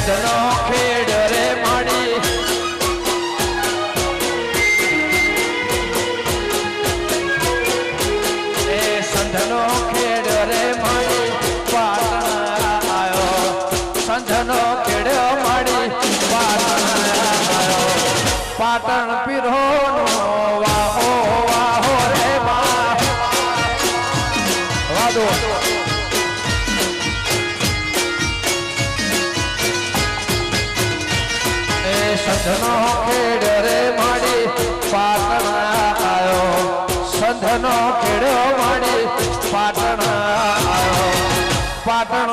સંતનો ખેડ રે માડી. એ સંતનો ખેડ રે માડી. પાટણ આયો. સંતનો ખેડ સંધનો ખેડ રે માડી પાટણ આયો. સંધનો કેડો માડી પાટણ આયો. પાટણ